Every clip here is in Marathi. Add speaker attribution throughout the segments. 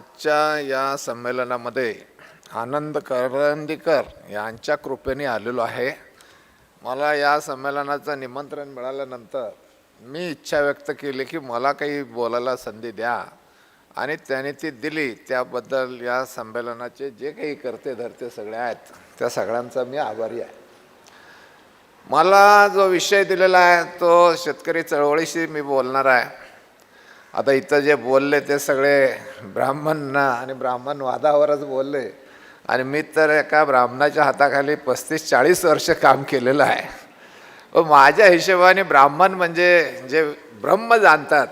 Speaker 1: आजच्या या संमेलनामध्ये आनंद करंदीकर यांच्या कृपेने आलेलो आहे. मला या संमेलनाचं निमंत्रण मिळाल्यानंतर मी इच्छा व्यक्त केली की मला काही बोलायला संधी द्या. आणि त्याने ती दिली. त्याबद्दल या संमेलनाचे जे काही करते धरते सगळे आहेत त्या सगळ्यांचा मी आभारी आहे. मला जो विषय दिलेला आहे तो शेतकरी चळवळीशी मी बोलणार आहे. आता इथं जे बोलले ते सगळे ब्राह्मण आणि ब्राह्मण वादावरच बोलले. आणि मी तर एका ब्राह्मणाच्या हाताखाली पस्तीस चाळीस वर्ष काम केलेलं आहे. व माझ्या हिशोबाने ब्राह्मण म्हणजे जे ब्रह्म जाणतात.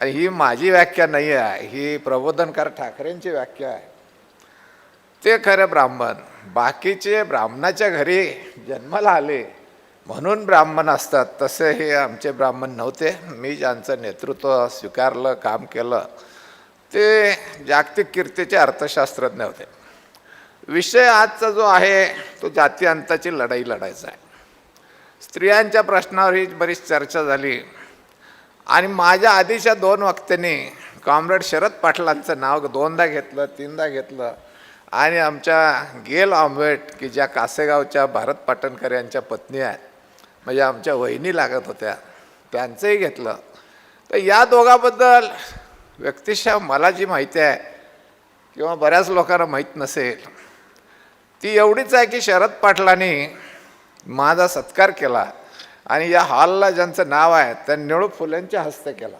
Speaker 1: आणि ही माझी व्याख्या नाही आहे ही प्रबोधनकार ठाकरेंची व्याख्या आहे. ते खरं ब्राह्मण बाकीचे ब्राह्मणाच्या घरी जन्माला आले. म्हणून ब्राह्मण असतात. तसे हे आमचे ब्राह्मण नव्हते. मी ज्यांचं नेतृत्व स्वीकारलं काम केलं ते जागतिक कीर्तीचे अर्थशास्त्रज्ञ होते. विषय आजचा जो आहे तो जाती अंताची लढाई लढायचा आहे. स्त्रियांच्या प्रश्नावर ही बरीच चर्चा झाली. आणि माझ्या आधीच्या दोन वक्त्यांनी कॉम्रेड शरद पाटलांचं नाव दोनदा घेतलं तीनदा घेतलं. आणि आमच्या गेल आंबेट की ज्या कासेगावच्या भारत पाटणकर यांच्या पत्नी आहेत म्हणजे आमच्या वहिनी लागत होत्या. त्यांचंही घेतलं. तर या दोघाबद्दल व्यक्तिशः मला जी माहिती आहे किंवा बऱ्याच लोकांना माहीत नसेल ती एवढीच आहे की शरद पाटलांनी माझा सत्कार केला आणि या हॉलला ज्यांचं नाव आहे त्यांनी निळू फुल्यांच्या हस्ते केला.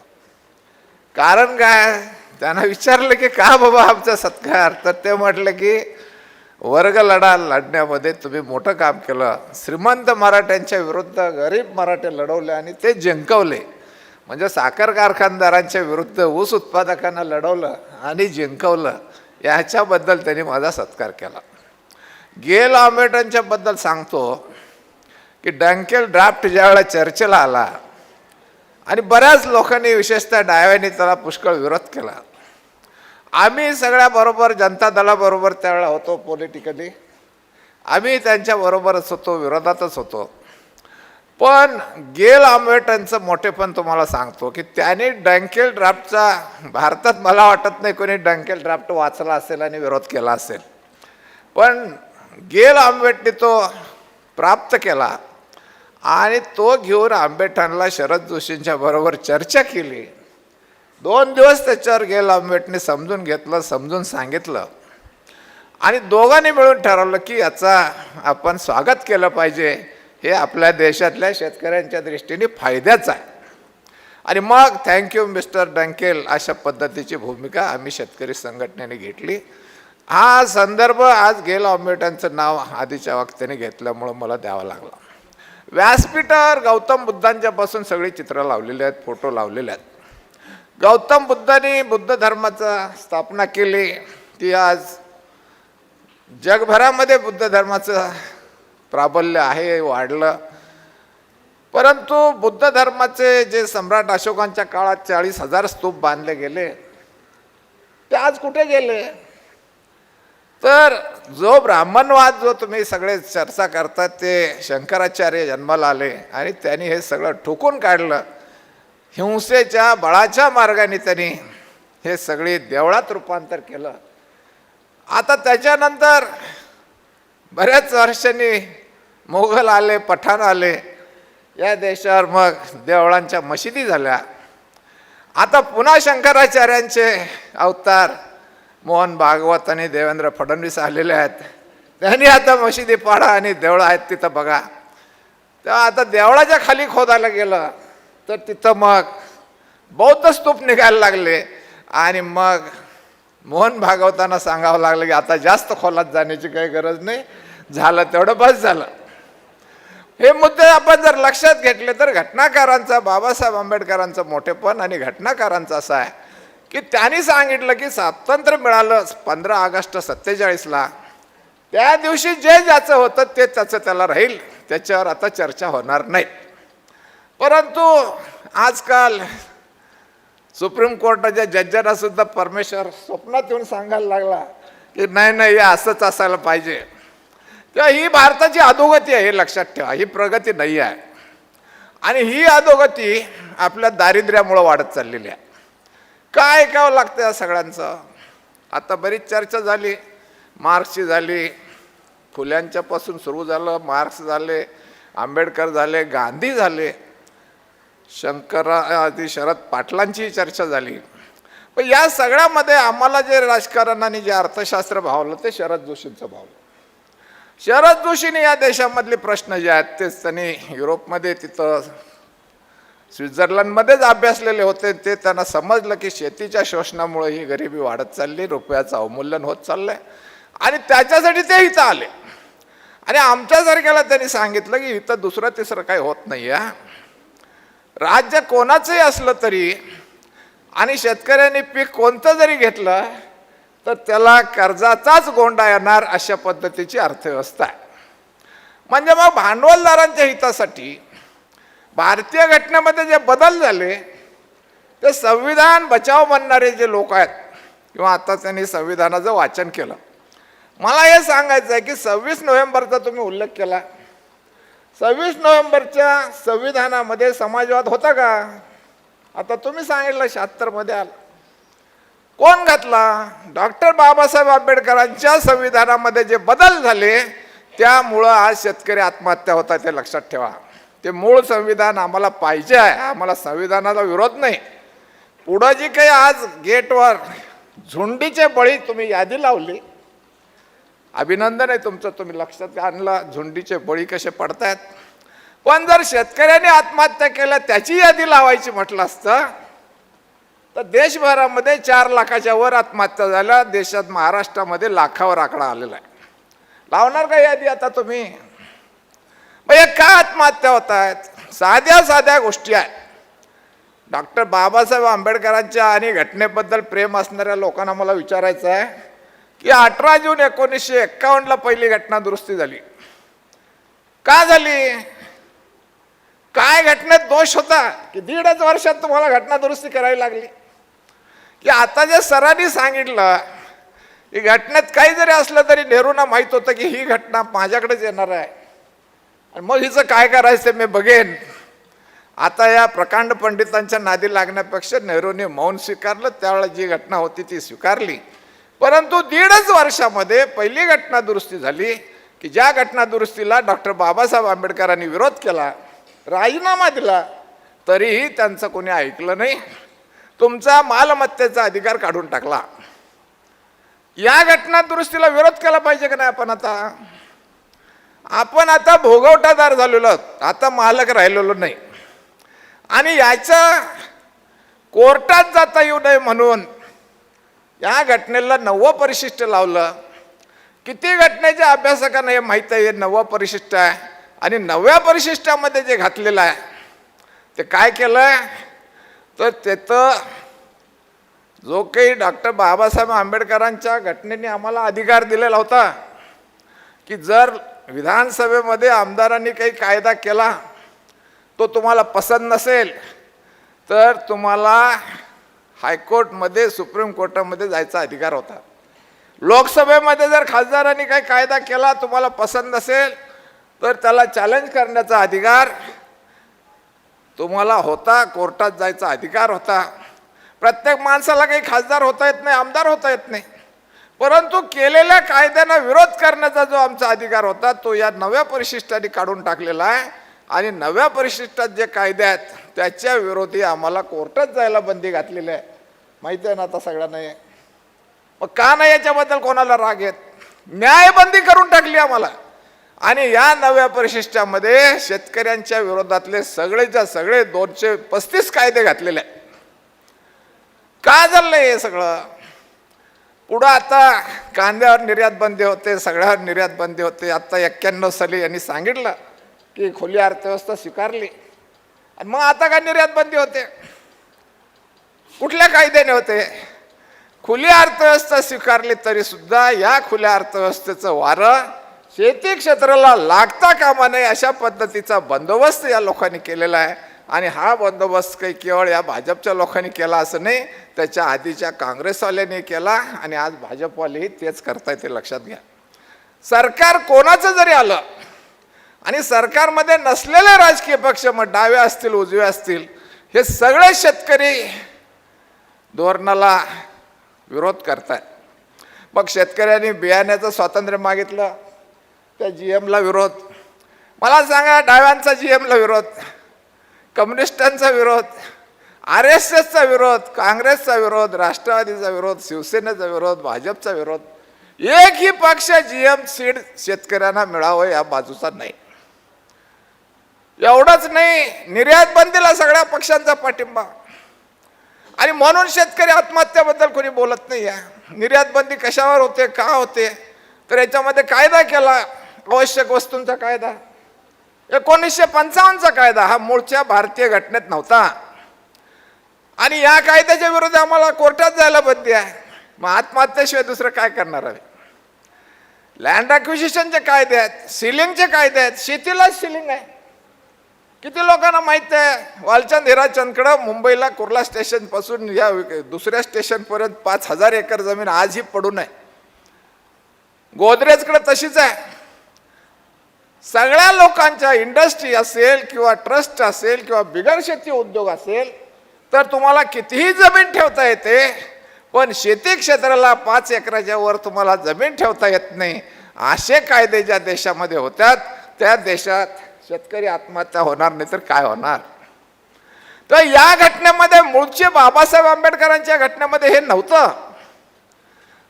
Speaker 1: कारण काय? त्यांना विचारलं की का बाबा आमचा सत्कार? तर ते म्हटलं की वर्ग लढा लढण्यामध्ये तुम्ही मोठं काम केलं. श्रीमंत मराठ्यांच्या विरुद्ध गरीब मराठे लढवले आणि ते जिंकवले. म्हणजे साखर कारखानदारांच्या विरुद्ध ऊस उत्पादकांना लढवलं आणि जिंकवलं. याच्याबद्दल त्यांनी माझा सत्कार केला. गेल आंबेडकरांच्याबद्दल सांगतो की डँकेल ड्राफ्ट ज्यावेळेला चर्चेला आला आणि बऱ्याच लोकांनी विशेषतः डाव्याने त्याला पुष्कळ विरोध केला. आम्ही सगळ्याबरोबर जनता दलाबरोबर त्यावेळेला होतो पॉलिटिकली आम्ही त्यांच्याबरोबरच होतो विरोधातच होतो. पण गेल आंबेडकरांचं मोठेपण तुम्हाला सांगतो की त्याने डँकेल ड्राफ्टचा भारतात मला वाटत नाही कोणी डँकेल ड्राफ्ट वाचला असेल आणि विरोध केला असेल. पण गेल आंबेडने तो प्राप्त केला आणि तो घेऊन आंबेडकरांना शरद जोशींच्या बरोबर चर्चा केली. दोन दिवस त्याच्यावर गेल आंबेटने समजून घेतलं समजून सांगितलं. आणि दोघांनी मिळून ठरवलं की याचा आपण स्वागत केलं पाहिजे. हे आपल्या देशातल्या शेतकऱ्यांच्या दृष्टीने फायद्याचं आहे. आणि मग थँक्यू मिस्टर डंकेल अशा पद्धतीची भूमिका आम्ही शेतकरी संघटनेने घेतली. हा संदर्भ आज गेल आंबेटांचं नाव आधीच्या वक्त्याने घेतल्यामुळं मला द्यावा लागला. व्यासपीठावर गौतम बुद्धांच्यापासून सगळी चित्रं लावलेली आहेत फोटो लावलेले आहेत. गौतम बुद्धाने बुद्ध धर्माचा स्थापना केली. ती आज जगभरामध्ये बुद्ध धर्माचं प्राबल्य आहे वाढलं. परंतु बुद्ध धर्माचे जे सम्राट अशोकांच्या काळात चाळीस हजार स्तूप बांधले गेले ते आज कुठे गेले? तर जो ब्राह्मणवाद जो तुम्ही सगळे चर्चा करतात ते शंकराचार्य जन्माला आले आणि त्यांनी हे सगळं ठोकून काढलं. हिंसेच्या बळाच्या मार्गाने त्यांनी हे सगळे देवळात रूपांतर केलं. आता त्याच्यानंतर बऱ्याच वर्षांनी मोगल आले पठाण आले. या देशावर मग देवळांच्या मशिदी झाल्या. आता पुन्हा शंकराचार्यांचे अवतार मोहन भागवत आणि देवेंद्र फडणवीस आलेले आहेत. त्यांनी आता मशिदी पाडा आणि देवळं आहेत तिथं बघा. तेव्हा आता देवळाच्या खाली खोदायला गेलं. तर तिथं मग बौद्ध स्तूप निघायला लागले. आणि मग मोहन भागवतांना सांगावं लागलं की आता जास्त खोलात जाण्याची काही गरज नाही. झालं तेवढं बस झालं. हे मुद्दे आपण जर लक्षात घेतले तर घटनाकारांचा बाबासाहेब आंबेडकरांचं मोठेपण आणि घटनाकारांचं असं आहे की त्यांनी सांगितलं की स्वातंत्र्य मिळालं पंधरा ऑगस्ट सत्तेचाळीसला. त्या दिवशी जे ज्याचं होतं ते त्याचं त्याला राहील. त्याच्यावर आता चर्चा होणार नाही. परंतु आजकाल सुप्रीम कोर्टाच्या जज्जांना सुद्धा परमेश्वर स्वप्नात येऊन सांगायला लागला की नाही नाही हे असंच असायला पाहिजे. तेव्हा ही भारताची अधोगती आहे हे लक्षात ठेवा. ही प्रगती नाही आहे. आणि ही अधोगती आपल्या दारिद्र्यामुळं वाढत चाललेली आहे. काय ऐकावं लागतं या सगळ्यांचं? आता बरीच चर्चा झाली. मार्क्सची झाली. फुल्यांच्यापासून सुरू झालं. मार्क्स झाले. आंबेडकर झाले. गांधी झाले. शंकरा आधी शरद पाटलांची चर्चा झाली. पण या सगळ्यामध्ये आम्हाला जे राजकारणाने जे अर्थशास्त्र भावलं ते शरद जोशींचं भावलं. शरद जोशीने या देशामधले प्रश्न जे आहेत तेच त्यांनी युरोपमध्ये तिथं स्वित्झर्लंडमध्येच अभ्यासलेले होते. ते त्यांना समजलं की शेतीच्या शोषणामुळे ही गरिबी वाढत चालली रुपयाचं अवमूल्यन होत चाललंय. आणि त्याच्यासाठी ते इथं आले. आणि आमच्यासारख्याला त्यांनी सांगितलं की इथं दुसरं तिसरं काही होत नाही आहे राज्य कोणाचंही असलं तरी आणि शेतकऱ्यांनी पीक कोणतं जरी घेतलं तर त्याला कर्जाचाच गोंडा येणार अशा पद्धतीची अर्थव्यवस्था आहे. म्हणजे मग भांडवलदारांच्या हितासाठी भारतीय घटनेमध्ये जे बदल झाले ते संविधान बचाव म्हणणारे जे लोक आहेत किंवा आता त्यांनी संविधानाचं वाचन केलं. मला हे सांगायचं आहे की सव्वीस नोव्हेंबरचा तुम्ही उल्लेख केला. सव्वीस नोव्हेंबरच्या संविधानामध्ये समाजवाद होता का? आता तुम्ही सांगितलं शहात्तरमध्ये आला. कोण घातला? डॉक्टर बाबासाहेब आंबेडकरांच्या संविधानामध्ये जे बदल झाले त्यामुळं आज शेतकरी आत्महत्या होतात ते लक्षात ठेवा. ते मूळ संविधान आम्हाला पाहिजे आहे आम्हाला संविधानाला विरोध नाही. पुढं जी काही आज गेटवर झुंडीचे बळी तुम्ही यादी लावली अभिनंदन आहे तुमचं. तुम्ही लक्षात आणलं झुंडीचे बळी कसे पडतायत. पण जर शेतकऱ्याने आत्महत्या केल्या त्याची यादी लावायची म्हटलं असतं तर देशभरामध्ये चार लाखाच्या वर आत्महत्या झाल्या. देशात महाराष्ट्रामध्ये लाखावर आकडा आलेला आहे. लावणार का यादी आता तुम्ही? मग हे का आत्महत्या होत आहेत? साध्या साध्या गोष्टी आहेत. डॉक्टर बाबासाहेब आंबेडकरांच्या आणि घटनेबद्दल प्रेम असणाऱ्या लोकांना मला विचारायचं आहे. या अठरा जून एकोणीसशे एक्कावन्नला पहिली घटना दुरुस्ती झाली. का झाली? काय घटनेत दोष होता? की दीडच वर्षात तुम्हाला घटना दुरुस्ती करावी लागली? की आता जे सरांनी सांगितलं की घटनेत काही जरी असलं तरी नेहरूंना माहीत होतं की ही घटना माझ्याकडेच येणार आहे. आणि मग हिचं काय करायचं ते मी बघेन. आता या प्रकांड पंडितांच्या नादी लागण्यापेक्षा नेहरूने मौन स्वीकारलं त्यावेळेला जी घटना होती ती स्वीकारली. परंतु दीडच वर्षामध्ये पहिली घटना दुरुस्ती झाली की ज्या घटना दुरुस्तीला डॉक्टर बाबासाहेब आंबेडकरांनी विरोध केला राजीनामा दिला तरीही त्यांचं कोणी ऐकलं नाही. तुमचा मालमत्तेचा अधिकार काढून टाकला. या घटना दुरुस्तीला विरोध केला पाहिजे का नाही आपण आता? आपण आता भोगवटादार झालेलो आहोत. आता मालक राहिलेलो नाही. आणि याचं कोर्टात जाता येऊ नये म्हणून या घटनेला नववं परिशिष्ट लावलं. किती घटनेच्या अभ्यासकांना हे माहीत आहे? हे नववं परिशिष्ट आहे. आणि नव्या परिशिष्टामध्ये जे घातलेलं आहे ते काय केलं तर तिथं जो काही डॉक्टर बाबासाहेब आंबेडकरांच्या घटनेने आम्हाला अधिकार दिलेला होता की जर विधानसभेमध्ये आमदारांनी काही कायदा केला तो तुम्हाला पसंत नसेल तर तुम्हाला हायकोर्टमध्ये सुप्रीम कोर्टामध्ये जायचा अधिकार होता. लोकसभेमध्ये जर खासदारांनी काही कायदा केला तुम्हाला पसंत असेल तर त्याला चॅलेंज करण्याचा अधिकार तुम्हाला होता कोर्टात जायचा अधिकार होता. प्रत्येक माणसाला काही खासदार होता येत नाही आमदार होता येत नाही. परंतु केलेल्या कायद्यांना विरोध करण्याचा जो आमचा अधिकार होता तो या नव्या परिशिष्टाने काढून टाकलेला आहे. आणि नव्या परिशिष्टात जे कायदे आहेत त्याच्या विरोधी आम्हाला कोर्टात जायला बंदी घातलेली आहे. माहिती आहे ना आता सगळ्यांना मग का नाही याच्याबद्दल कोणाला राग येत? न्यायबंदी करून टाकली आम्हाला. आणि या नव्या परिशिष्टामध्ये शेतकऱ्यांच्या विरोधातले सगळेच्या सगळे दोनशे पस्तीस कायदे घातलेले का झालं हे सगळं? पुढं आता कांद्यावर निर्यात बंदी होते सगळ्यावर निर्यात बंदी होते. आता एक्क्याण्णव साली यांनी सांगितलं की खुली अर्थव्यवस्था स्वीकारली. आणि मग आता का निर्यात बंदी होते? कुठल्या कायद्याने होते? खुली अर्थव्यवस्था स्वीकारली तरी सुद्धा या खुल्या अर्थव्यवस्थेचं वारं शेती क्षेत्राला लागता कामा नये अशा पद्धतीचा बंदोबस्त या लोकांनी केलेला आहे. आणि हा बंदोबस्त काही केवळ या भाजपच्या लोकांनी केला असं नाही त्याच्या आधीच्या काँग्रेसवाल्यांनी केला आणि आज भाजपवालेही तेच करताय ते लक्षात घ्या. सरकार कोणाचं जरी आलं आणि सरकारमध्ये नसलेले राजकीय पक्ष मग डावे असतील उजवे असतील हे सगळे शेतकरी धोरणाला विरोध करताय. मग शेतकऱ्यांनी बियाण्याचं स्वातंत्र्य मागितलं त्या जी एमला विरोध. मला सांगा डाव्यांचा जी एमला विरोध कम्युनिस्टांचा विरोध आर एस एसचा विरोध काँग्रेसचा विरोध राष्ट्रवादीचा विरोध शिवसेनेचा विरोध भाजपचा विरोध एकही पक्ष जी एम सीड शेतकऱ्यांना मिळावं या बाजूचा नाही. एवढंच नाही निर्यात बंदीला सगळ्या पक्षांचा पाठिंबा. आणि म्हणून शेतकरी आत्महत्याबद्दल कोणी बोलत नाही आहे निर्यात बंदी कशावर होते का होते? तर याच्यामध्ये कायदा केला आवश्यक वस्तूंचा कायदा. एकोणीसशे पंचावन्नचा कायदा हा मूळच्या भारतीय घटनेत नव्हता. आणि या कायद्याच्या विरोधात आम्हाला कोर्टात जायला बंदी आहे. मग आत्महत्येशिवाय दुसरं काय करणार आहे लँड अक्विजिशनचे कायदे आहेत सिलिंगचे कायदे आहेत शेतीलाच सिलिंग आहे. किती लोकांना माहीत आहे? वालचंद हिराचंदकडं मुंबईला कुर्ला स्टेशनपासून या दुसऱ्या स्टेशनपर्यंत पाच हजार एकर जमीन आजही पडून आहे. गोदरेजकडे तशीच आहे. सगळ्या लोकांच्या इंडस्ट्री असेल किंवा ट्रस्ट असेल किंवा बिगर शेती उद्योग असेल तर तुम्हाला कितीही जमीन ठेवता येते पण शेती क्षेत्राला पाच एकराच्या वर तुम्हाला जमीन ठेवता येत नाही. असे कायदे ज्या देशामध्ये होत्यात त्या देशात शेतकरी आत्महत्या होणार नाही तर काय होणार? तर या घटनेमध्ये मूळचे बाबासाहेब आंबेडकरांच्या घटनेमध्ये हे नव्हतं.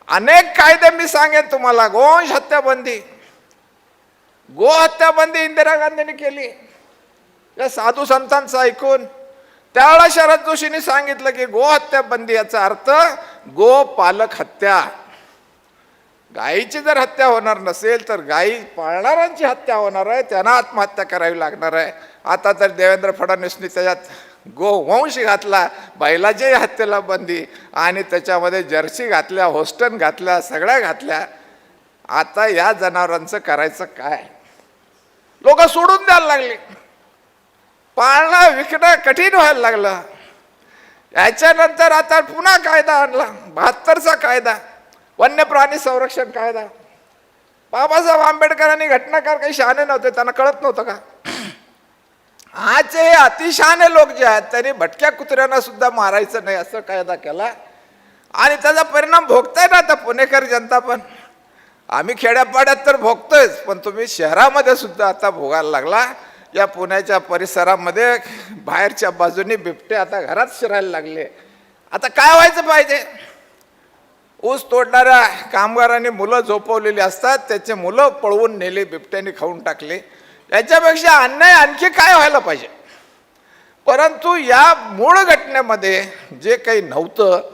Speaker 1: अनेक कायदे मी सांगेन तुम्हाला. गोवंश हत्याबंदी. गो हत्याबंदी इंदिरा गांधींनी केली. या साधू संतांचं ऐकून. त्यावेळेला शरद जोशींनी सांगितलं की गो हत्याबंदी याचा अर्थ गो पालक हत्या. गायीची जर हत्या होणार नसेल तर गायी पाळणाऱ्यांची हत्या होणार आहे त्यांना आत्महत्या करावी लागणार आहे. आता तर देवेंद्र फडणवीसनी त्याच्यात गोवंश घातला बैलाच्याही हत्येला बंदी आणि त्याच्यामध्ये जर्सी घातल्या होस्टन घातल्या सगळ्या घातल्या आता या जनावरांचं करायचं काय? लोक सोडून द्यायला लागले. पाळणं विकणं कठीण व्हायला लागलं. याच्यानंतर आता पुन्हा कायदा आणला बहात्तरचा कायदा. वन्य प्राणी संरक्षण कायदा. बाबासाहेब आंबेडकरांनी घटनाकार काही शहाणे नव्हते त्यांना कळत नव्हतं का? आजचे हे अतिशहाणे लोक जे आहेत त्यांनी भटक्या कुत्र्यांना सुद्धा मारायचं नाही असं कायदा केला. आणि त्याचा परिणाम भोगताय ना आता पुणेकर जनता पण. आम्ही खेड्यापाड्यात तर भोगतोयच पण तुम्ही शहरामध्ये सुद्धा आता भोगायला लागला. या पुण्याच्या परिसरामध्ये बाहेरच्या बाजूनी बिबटे आता घरात शिरायला लागले. आता काय व्हायचं पाहिजे? ऊस तोडणाऱ्या कामगारांनी मुलं झोपवलेली असतात त्याचे मुलं पळवून नेले बिबट्याने खाऊन टाकले. याच्यापेक्षा अन्याय आणखी काय व्हायला पाहिजे? परंतु या मूळ घटनेमध्ये जे काही नव्हतं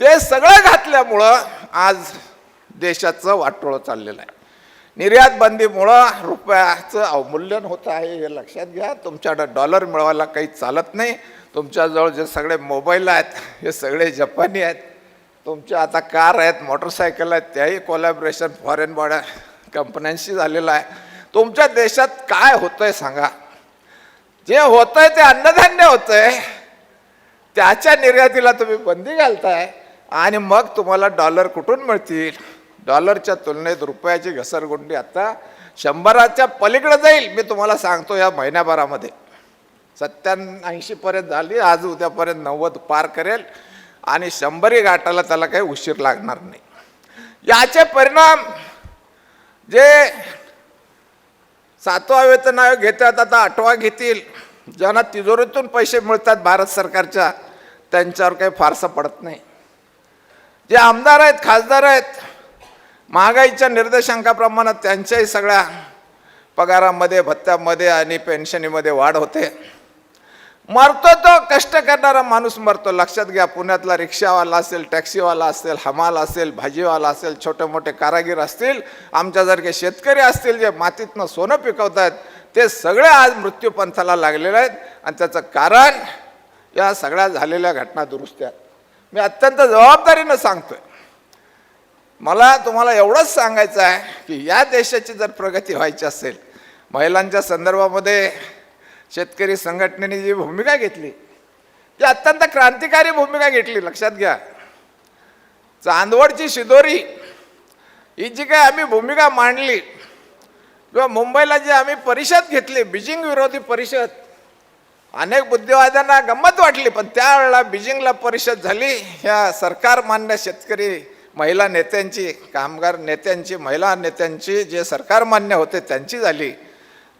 Speaker 1: ते सगळं घातल्यामुळं आज देशाचं वाटोळं चाललेलं आहे. निर्यात बंदीमुळं रुपयाचं अवमूल्यन होत आहे हे लक्षात घ्या. तुमच्याकडं डॉलर मिळवायला काही चालत नाही. तुमच्याजवळ जे सगळे मोबाईल आहेत हे सगळे जपानी आहेत. तुमच्या आता कार आहेत मोटरसायकल आहेत त्याही कोलॅबरेशन फॉरेन बॉड्या कंपन्यांशी झालेलं आहे. तुमच्या देशात काय होतंय सांगा? जे होतंय ते अन्नधान्य होतंय. त्याच्या निर्यातीला तुम्ही बंदी घालताय आणि मग तुम्हाला डॉलर कुठून मिळतील? डॉलरच्या तुलनेत रुपयाची घसरगुंडी आता शंभराच्या पलीकडे जाईल मी तुम्हाला सांगतो या महिन्याभरामध्ये. सत्त्याऐंशीपर्यंत झाली आज उद्यापर्यंत नव्वद पार करेल. आणि शंभरी गाठायला त्याला काही उशीर लागणार नाही. याचे परिणाम जे सातवा वेतन आयोग घेतात आता आठवा घेतील ज्यांना तिजोरीतून पैसे मिळतात भारत सरकारच्या त्यांच्यावर काही फारसं पडत नाही. जे आमदार आहेत खासदार आहेत महागाईच्या निर्देशांकाप्रमाणे त्यांच्याही सगळ्या पगारामध्ये भत्त्यामध्ये आणि पेन्शनीमध्ये वाढ होते. मरतो तो कष्ट करणारा माणूस मरतो. लक्षात घ्या पुण्यातला रिक्षावाला असेल टॅक्सीवाला असेल हमाल असेल भाजीवाला असेल छोटे मोठे कारागीर असतील आमच्यासारखे शेतकरी असतील जे मातीतनं सोनं पिकवत आहेत ते सगळे आज मृत्यूपंथाला लागलेले आहेत. आणि त्याचं कारण या सगळ्या झालेल्या घटना दुरुस्त्या मी अत्यंत जबाबदारीनं सांगतोय. मला तुम्हाला एवढंच सांगायचं आहे की या देशाची जर प्रगती व्हायची असेल महिलांच्या संदर्भामध्ये शेतकरी संघटनेने जी भूमिका घेतली ती अत्यंत क्रांतिकारी भूमिका घेतली लक्षात घ्या. चांदवडची शिदोरी ही जी काही आम्ही भूमिका मांडली किंवा मुंबईला जी आम्ही परिषद घेतली बीजिंग विरोधी परिषद अनेक बुद्धिवाद्यांना गंमत वाटली पण त्यावेळेला बीजिंगला परिषद झाली. ह्या सरकार मान्य शेतकरी महिला नेत्यांची कामगार नेत्यांची महिला नेत्यांची जे सरकार मान्य होते त्यांची झाली.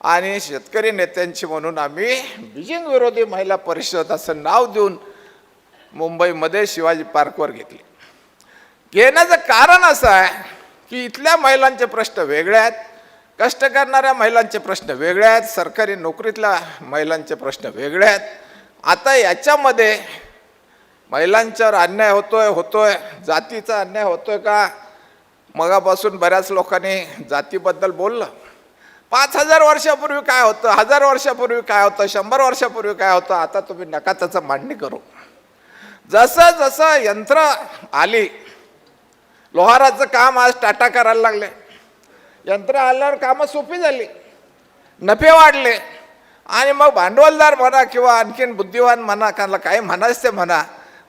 Speaker 1: आणि शेतकरी नेत्यांची म्हणून आम्ही बीजिंग विरोधी महिला परिषद असं नाव देऊन मुंबईमध्ये शिवाजी पार्कवर घेतली. घेण्याचं कारण असं आहे की इथल्या महिलांचे प्रश्न वेगळे आहेत कष्ट करणाऱ्या महिलांचे प्रश्न वेगळे आहेत सरकारी नोकरीतल्या महिलांचे प्रश्न वेगळे आहेत. आता याच्यामध्ये महिलांच्यावर अन्याय होतोय होतोय जातीचा अन्याय होतोय का? मगापासून बऱ्याच लोकांनी जातीबद्दल बोललं. पाच हजार वर्षापूर्वी काय होतं? हजार वर्षापूर्वी काय होतं? शंभर वर्षापूर्वी काय होतं? आता तुम्ही नका त्याचं मांडणी करू. जसं जसं यंत्र आली लोहाराचं काम आज टाटा करायला लागले. यंत्र आल्यावर कामं सोपी झाली नफे वाढले. आणि मग भांडवलदार म्हणा किंवा आणखीन बुद्धिवान म्हणा काला काही म्हणायचं ते म्हणा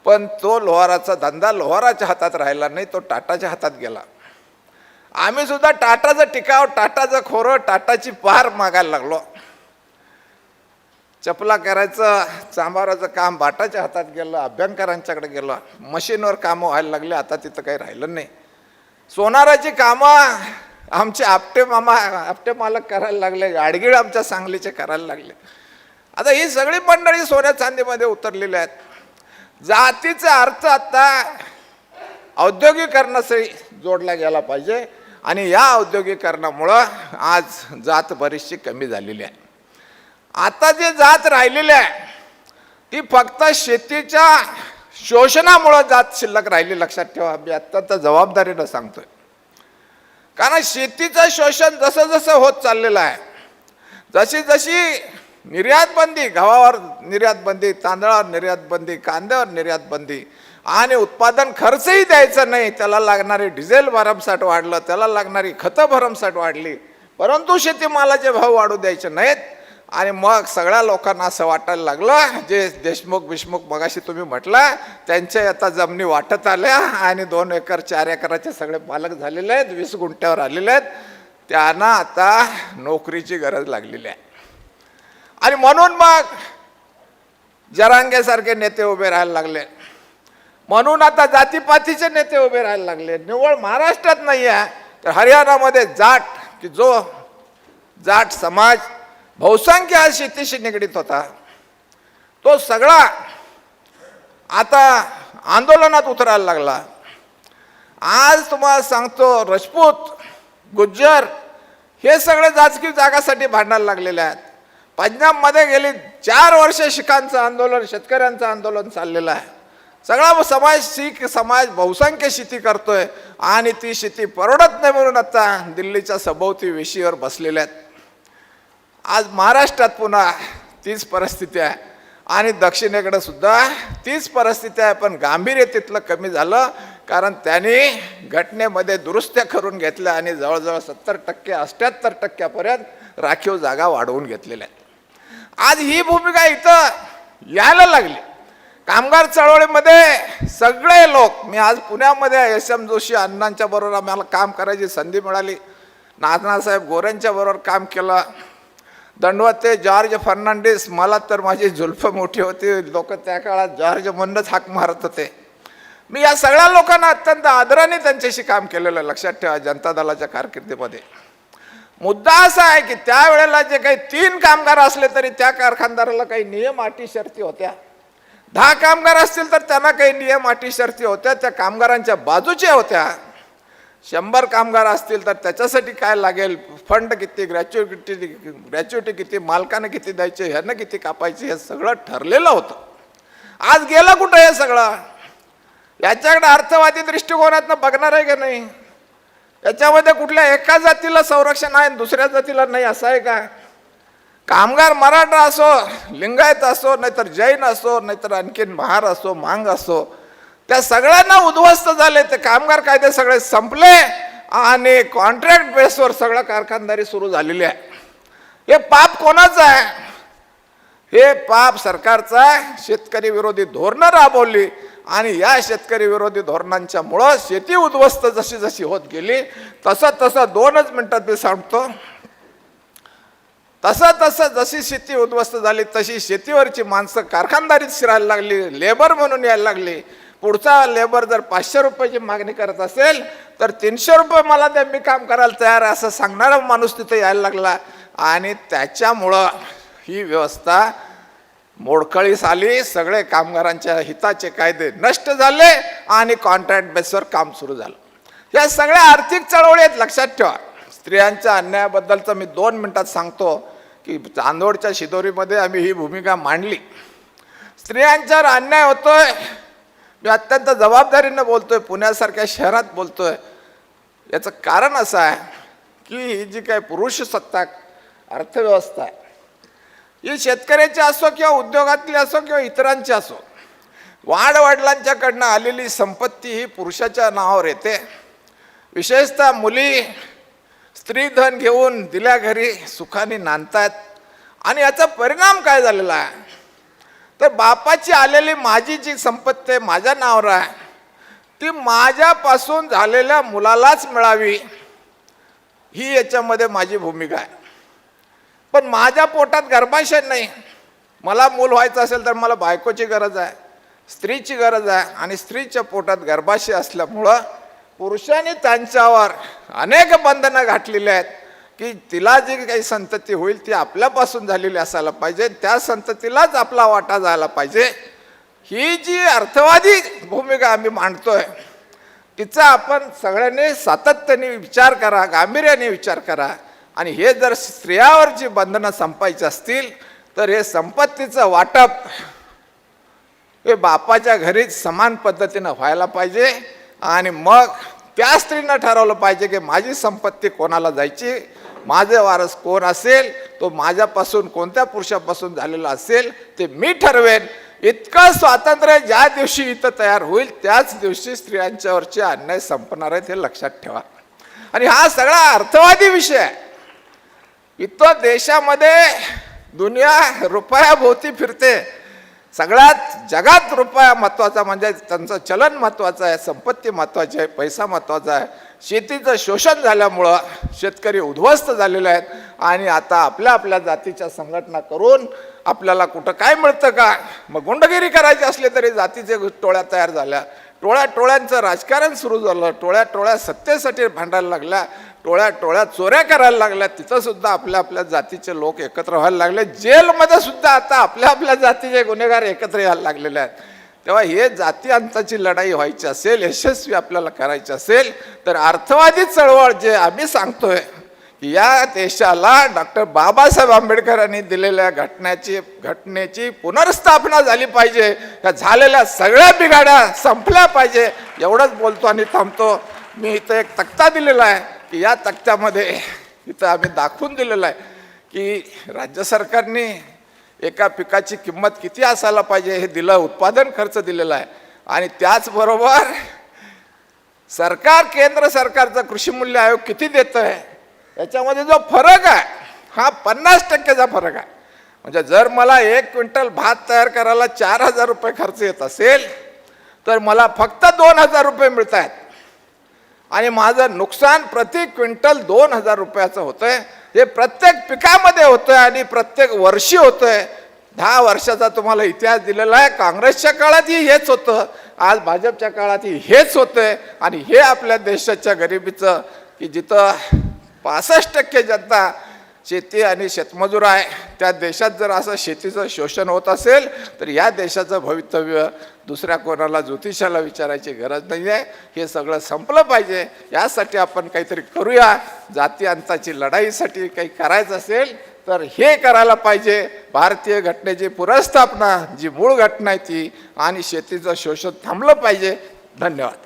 Speaker 1: पण तो लोहाराचा धंदा लोहाराच्या हातात राहिला नाही तो टाटाच्या हातात गेला. आम्ही सुद्धा टाटाचं टिकाव टाटाचं खोरं टाटाची पार मागायला लागलो. चपला करायचं चांभाराचं काम बाटाच्या हातात गेलं अभ्यंकरांच्याकडे गेलं. मशीनवर कामं व्हायला लागले आता तिथं काही राहिलं नाही. सोनाराची कामं आमचे आपटे मामा आपटे मालक करायला लागले गाडगीळ आमच्या सांगलीचे करायला लागले. आता ही सगळी मंडळी सोन्या चांदीमध्ये उतरलेली आहेत. जातीचा अर्थ आता औद्योगिकरणाशी जोडला गेला पाहिजे. आणि या औद्योगिकरणामुळं आज जात बरीचशी कमी झालेली आहे. आता जे जात राहिलेली आहे ती फक्त शेतीच्या शोषणामुळं जात शिल्लक राहिली. लक्षात ठेवा मी अत्यंत जबाबदारीनं सांगतोय. कारण शेतीचं शोषण जसं जसं होत चाललेलं आहे जशी जशी निर्यात बंदी गव्हावर निर्यात बंदी तांदळावर निर्यात बंदी कांद्यावर निर्यात बंदी आणि उत्पादन खर्चही द्यायचा नाही. त्याला लागणारी डिझेल भरमसाठ वाढलं त्याला लागणारी खतं भरमसाठ वाढली. परंतु शेतीमालाचे भाव वाढू द्यायचे नाहीत. आणि मग सगळ्या लोकांना असं वाटायला लागलं जे देशमुख बिशमुख मगाशी तुम्ही म्हटलं त्यांच्या आता जमिनी वाटत आल्या आणि दोन एकर चार एकराचे सगळे पालक झालेले आहेत वीस गुंठ्यावर आलेले आहेत. त्यांना आता नोकरीची गरज लागलेली आहे. आणि म्हणून मग जरांगेसारखे नेते उभे राहायला लागले. म्हणून आता जातीपातीचे नेते उभे राहायला लागले. निव्वळ महाराष्ट्रात नाही आहे तर हरियाणामध्ये जाट की जो जाट समाज बहुसंख्य हा शेतीशी निगडीत होता तो सगळा आता आंदोलनात उतरायला लागला. आज तुम्हाला सांगतो राजपूत गुज्जर हे सगळे जाचकी जागासाठी भांडायला लागलेले आहेत. पंजाबमध्ये गेली चार वर्ष शिखांचं आंदोलन शेतकऱ्यांचं आंदोलन चाललेलं आहे. सगळा समाज शीख समाज बहुसंख्य शेती करतोय आणि ती शेती परवडत नाही म्हणून आता दिल्लीच्या सभोवती वेशीवर बसलेल्या आहेत. आज महाराष्ट्रात पुन्हा तीच परिस्थिती आहे आणि दक्षिणेकडे सुद्धा तीच परिस्थिती आहे पण गांभीर्य तिथलं कमी झालं कारण त्यांनी घटनेमध्ये दुरुस्त्या करून घेतल्या आणि जवळजवळ सत्तर टक्के अष्ट्याहत्तर टक्क्यापर्यंत राखीव जागा वाढवून घेतलेल्या आहेत. आज ही भूमिका इथं यायला लागली. कामगार चळवळीमध्ये सगळे लोक मी आज पुण्यामध्ये एस एम जोशी अण्णांच्या बरोबर आम्हाला काम करायची संधी मिळाली. नाथनासाहेब गोऱ्यांच्या बरोबर काम केलं. दंडवते जॉर्ज फर्नांडिस मला तर माझी झुल्फ मोठी होती. लोक त्या काळात जॉर्ज म्हणूनच हाक मारत होते. मी या सगळ्या लोकांना अत्यंत आदराने त्यांच्याशी काम केलेलं आहे, लक्षात ठेवा जनता दलाच्या कारकिर्दीमध्ये. मुद्दा असा आहे की त्यावेळेला जे काही तीन कामगार असले तरी त्या कारखानदाराला काही नियम अटी शर्ती होत्या. दहा कामगार असतील तर त्यांना काही नियम अटी शर्ती होत्या त्या कामगारांच्या बाजूच्या होत्या. शंभर कामगार असतील तर त्याच्यासाठी काय लागेल? फंड किती ग्रॅच्युटी ग्रॅच्युटी किती मालकानं किती द्यायचे ह्यानं किती कापायचे हे सगळं ठरलेलं होतं. आज गेलं कुठं हे सगळं? याच्याकडे अर्थवादी दृष्टिकोनातनं बघणार आहे का नाही? याच्यामध्ये कुठल्या एका जातीला संरक्षण आहे आणि दुसऱ्या जातीला नाही असं आहे का? कामगार मराठा असो लिंगायत असो नाहीतर जैन असो नाहीतर आणखीन महार असो मांग असो त्या सगळ्यांना उद्ध्वस्त झाले. ते कामगार कायदे सगळे संपले आणि कॉन्ट्रॅक्ट बेसवर सगळं कारखानदारी सुरू झालेली आहे. हे पाप कोणाचं आहे? हे पाप सरकारचं आहे. शेतकरी विरोधी धोरणं राबवली आणि या शेतकरी विरोधी धोरणांच्या मुळं शेती उद्ध्वस्त जशी जशी होत गेली तसं तसं दोनच मिनटात मी सांगतो. तसं तसं जशी शेती उद्ध्वस्त झाली तशी शेतीवरची माणसं कारखानदारीत शिरायला लागली लेबर म्हणून यायला लागली. पुढचा लेबर जर पाचशे रुपयाची मागणी करत असेल तर तीनशे रुपये मला द्या मी काम करायला तयार असं सांगणारा माणूस तिथे यायला लागला. आणि त्याच्यामुळं ही व्यवस्था मोडकळीस आली सगळे कामगारांच्या हिताचे कायदे नष्ट झाले आणि कॉन्ट्रॅक्ट बेसवर काम सुरू झालं. या सगळ्या आर्थिक चळवळी आहेत लक्षात ठेवा. स्त्रियांच्या अन्यायाबद्दलचं मी दोन मिनटात सांगतो. की चांदोडच्या शिदोरीमध्ये आम्ही ही भूमिका मांडली. स्त्रियांच्यावर अन्याय होतोय. मी अत्यंत जबाबदारीनं बोलतोय पुण्यासारख्या शहरात बोलतोय. याचं कारण असं आहे की ही जी काही पुरुष सत्ताक अर्थव्यवस्था आहे ही शेतकऱ्याची असो किंवा उद्योगातली असो किंवा इतरांची असो वाडवडिलांच्याकडनं आलेली संपत्ती ही पुरुषाच्या नावावर येते. विशेषतः मुली स्त्रीधन घेऊन दिल्या घरी सुखाने नांदतात आणि याचा परिणाम काय झालेला आहे? तर बापाची आलेली माझी जी संपत्ती आहे माझ्या नावावर आहे ती माझ्यापासून झालेल्या मुलालाच मिळावी. ही याच्यामध्ये माझी भूमिका आहे. पण माझ्या पोटात गर्भाशय नाही. मला मूल व्हायचं असेल तर मला बायकोची गरज आहे स्त्रीची गरज आहे. आणि स्त्रीच्या पोटात गर्भाशय असल्यामुळं पुरुषांनी त्यांच्यावर अनेक बंधनं घातलेली आहेत की तिला जी काही संतती होईल ती आपल्यापासून झालेली असायला पाहिजे त्या संततीलाच आपला वाटा जायला पाहिजे. ही जी अर्थवादी भूमिका आम्ही मांडतोय तिचा आपण सगळ्यांनी सातत्याने विचार करा गांभीर्याने विचार करा. आणि हे जर स्त्रियावरची बंधनं संपायची असतील तर हे संपत्तीचं वाटप हे बापाच्या घरीच समान पद्धतीनं व्हायला पाहिजे. आणि मग त्या स्त्रीनं ठरवलं पाहिजे की माझी संपत्ती कोणाला जायची? माझे वारस कोण असेल? तो माझ्यापासून कोणत्या पुरुषापासून झालेला असेल? ते मी ठरवेन. इतकं स्वातंत्र्य ज्या दिवशी इथं तयार होईल त्याच दिवशी स्त्रियांच्यावरचे अन्याय संपणार आहेत हे लक्षात ठेवा. आणि हा सगळा अर्थवादी विषय आहे. इथं देशामध्ये दुनिया रुपयाभोवती फिरते. सगळ्यात जगात रुपया महत्त्वाचा म्हणजे त्यांचं चलन महत्त्वाचं आहे संपत्ती महत्त्वाची आहे पैसा महत्त्वाचा आहे. शेतीचं शोषण झाल्यामुळं शेतकरी उद्ध्वस्त झालेले आहेत. आणि आता आपल्या आपल्या जातीच्या संघटना करून आपल्याला कुठं काय मिळतं का? मग गुंडगिरी करायची असली तरी जातीचे टोळ्या तयार झाल्या. टोळ्या टोळ्यांचं राजकारण सुरू झालं. टोळ्या टोळ्या सत्तेसाठी भांडायला लागल्या. टोळ्या टोळ्या चोऱ्या करायला लागल्या. तिथं सुद्धा आपल्या आपल्या जातीचे लोक एकत्र व्हायला लागले. जेलमध्ये सुद्धा आता आपल्या आपल्या जातीचे गुन्हेगार एकत्र यायला लागलेले आहेत. तेव्हा हे जाती अंताची लढाई व्हायची असेल यशस्वी आपल्याला करायची असेल तर अर्थवादी चळवळ जे आम्ही सांगतोय की या देशाला डॉक्टर बाबासाहेब आंबेडकरांनी दिलेल्या घटनेची घटनेची पुनर्स्थापना झाली पाहिजे. या झालेल्या सगळ्या बिघाड्या संपल्या पाहिजे. एवढंच बोलतो आणि थांबतो. मी इथं एक तक्ता दिलेला आहे. की या तक्त्यामध्ये इथं आम्ही दाखवून दिलेलं आहे की राज्य सरकारने एका पिकाची किंमत किती असायला पाहिजे हे दिलं उत्पादन खर्च दिलेला आहे. आणि त्याचबरोबर सरकार केंद्र सरकारचा कृषी मूल्य आयोग किती देतं आहे याच्यामध्ये जो फरक आहे हा पन्नास टक्केचा फरक आहे. म्हणजे जर मला एक क्विंटल भात तयार करायला चार हजार रुपये खर्च येत असेल तर मला फक्त दोन हजार रुपये मिळत आहेत आणि माझं नुकसान प्रति क्विंटल दोन हजार रुपयाचं होतं आहे हे प्रत्येक पिकामध्ये होतं आहे आणि प्रत्येक वर्षी होतं आहे दहा वर्षाचा तुम्हाला इतिहास दिलेला आहे. काँग्रेसच्या काळातही हेच होतं. आज भाजपच्या काळातही हेच होतं आहे आणि हे आपल्या देशाच्या गरिबीचं की जिथं पासष्ट टक्के जनता शेती आणि शेतमजूर आहे. त्या देशात जर असं शेतीचं शोषण होत असेल तर या देशाचं भवितव्य दुसऱ्या कोणाला ज्योतिषाला विचारायची गरज नाही आहे हे सगळं संपलं पाहिजे. यासाठी आपण काहीतरी करूया. जाती अंताची लढाईसाठी काही करायचं असेल तर हे करायला पाहिजे. भारतीय घटनेची पुनर्स्थापना जी मूळ घटना आहे ती. आणि शेतीचं शोषण थांबलं पाहिजे. धन्यवाद.